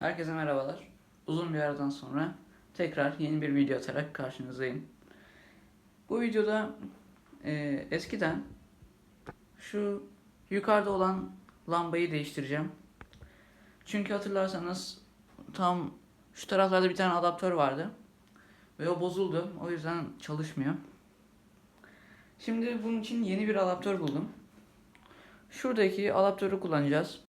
Herkese merhabalar. Uzun bir aradan sonra tekrar yeni bir video atarak karşınızdayım. Bu videoda e, eskiden şu yukarıda olan lambayı değiştireceğim. Çünkü hatırlarsanız tam şu taraflarda bir tane adaptör vardı. Ve o bozuldu. O yüzden çalışmıyor. Şimdi bunun için yeni bir adaptör buldum. Şuradaki adaptörü kullanacağız.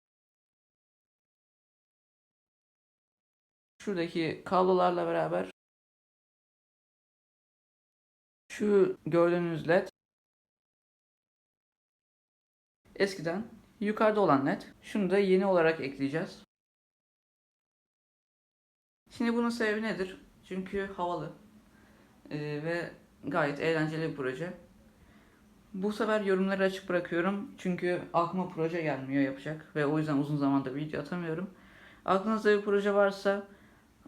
Şuradaki kablolarla beraber şu gördüğünüz led eskiden yukarıda olan led. Şunu da yeni olarak ekleyeceğiz. Şimdi bunun sebebi nedir? Çünkü havalı Ee, ve gayet eğlenceli bir proje. Bu sefer yorumları açık bırakıyorum. Çünkü aklıma proje gelmiyor yapacak ve o yüzden uzun zamandır video atamıyorum. Aklınızda bir proje varsa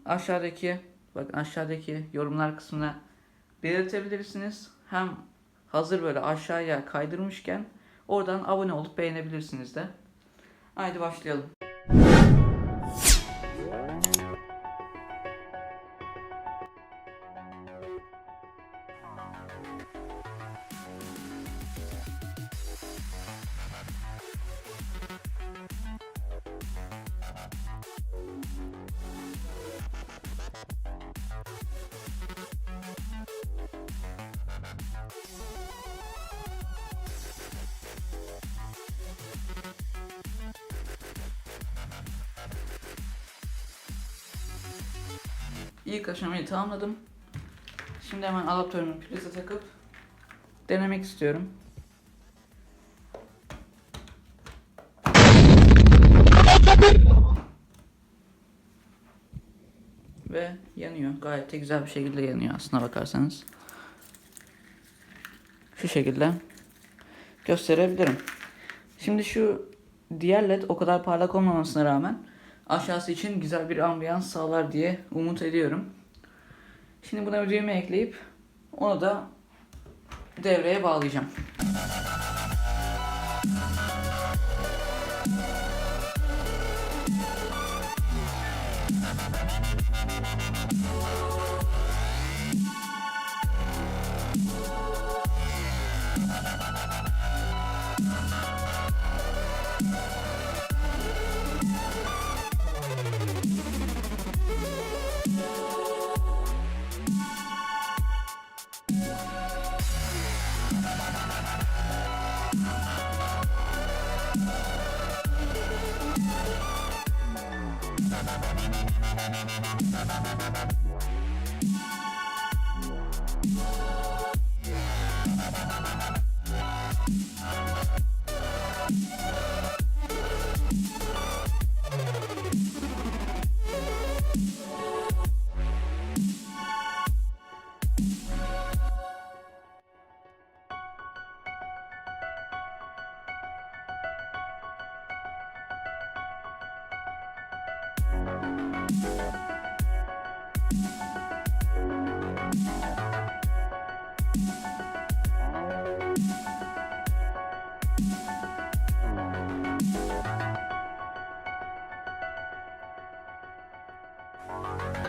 aşağıdaki bakın aşağıdaki yorumlar kısmına belirtebilirsiniz. Hem hazır böyle aşağıya kaydırmışken oradan abone olup beğenebilirsiniz de. Haydi başlayalım. İlk aşamayı tamamladım. Şimdi hemen adaptörümü prize takıp denemek istiyorum. Ve yanıyor. Gayet de güzel bir şekilde yanıyor aslına bakarsanız. Şu şekilde gösterebilirim. Şimdi şu diğer led o kadar parlak olmamasına rağmen aşağısı için güzel bir ambiyans sağlar diye umut ediyorum. Şimdi buna bir düğme ekleyip onu da devreye bağlayacağım. Thank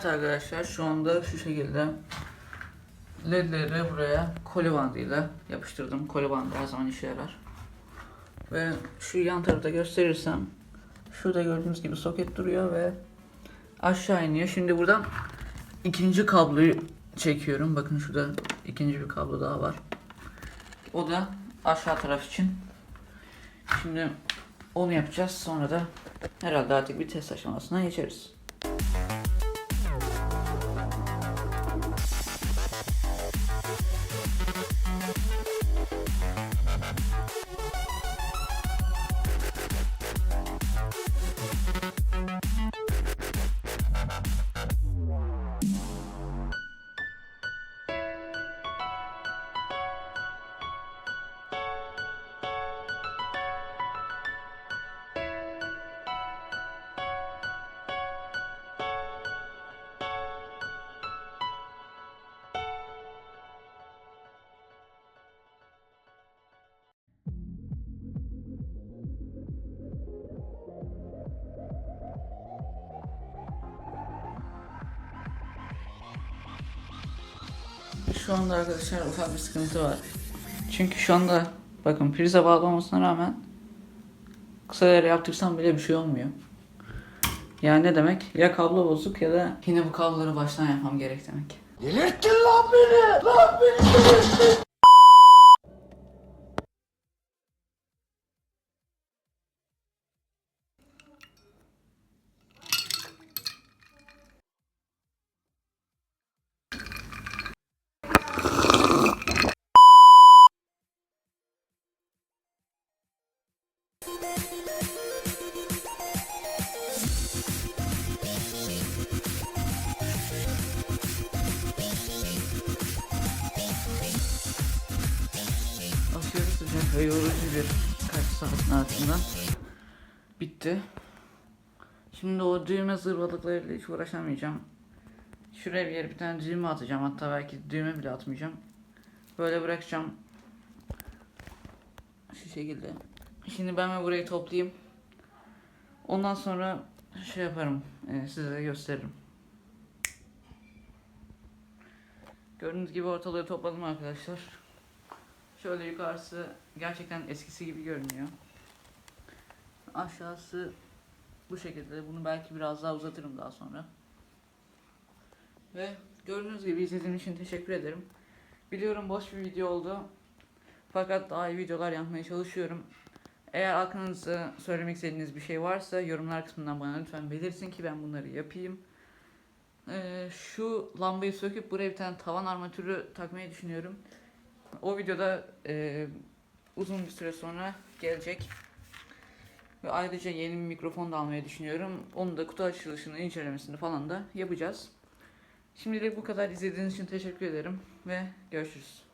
Evet arkadaşlar şu anda şu şekilde ledleri buraya koli bandıyla yapıştırdım. Koli bandı her zaman işe yarar. Ve şu yan tarafta gösterirsem şurada gördüğünüz gibi soket duruyor ve aşağı iniyor. Şimdi buradan ikinci kabloyu çekiyorum. Bakın şurada ikinci bir kablo daha var. O da aşağı taraf için. Şimdi onu yapacağız. Sonra da herhalde artık bir test aşamasına geçeriz. Şu anda arkadaşlar ufak bir sıkıntı var. Çünkü şu anda bakın prize bağlı olmasına rağmen kısa devre yaptırsam bile bir şey olmuyor. Yani ne demek? Ya kablo bozuk ya da yine bu kabloları baştan yapmam gerek demek. Delirttin lan beni! Lan beni delirttin! Ve yorucu bir kaç saatin ardından bitti. Şimdi o düğme zırvalıklarıyla hiç uğraşamayacağım. Şuraya bir yere bir tane düğme atacağım hatta belki düğme bile atmayacağım. Böyle bırakacağım. Şu şekilde. Şimdi ben ve burayı toplayayım. Ondan sonra şey yaparım. e, size gösteririm. Gördüğünüz gibi ortalığı topladım arkadaşlar. Şöyle yukarısı gerçekten eskisi gibi görünüyor. Aşağısı bu şekilde. Bunu belki biraz daha uzatırım daha sonra. Ve gördüğünüz gibi izlediğiniz için teşekkür ederim. Biliyorum boş bir video oldu. Fakat daha iyi videolar yapmaya çalışıyorum. Eğer aklınızda söylemek istediğiniz bir şey varsa yorumlar kısmından bana lütfen belirtin ki ben bunları yapayım. Ee, şu lambayı söküp buraya bir tane tavan armatürü takmayı düşünüyorum. O videoda e, uzun bir süre sonra gelecek. Ve ayrıca yeni bir mikrofon da almayı düşünüyorum. Onu da kutu açılışını, incelemesini falan da yapacağız. Şimdilik bu kadar izlediğiniz için teşekkür ederim ve görüşürüz.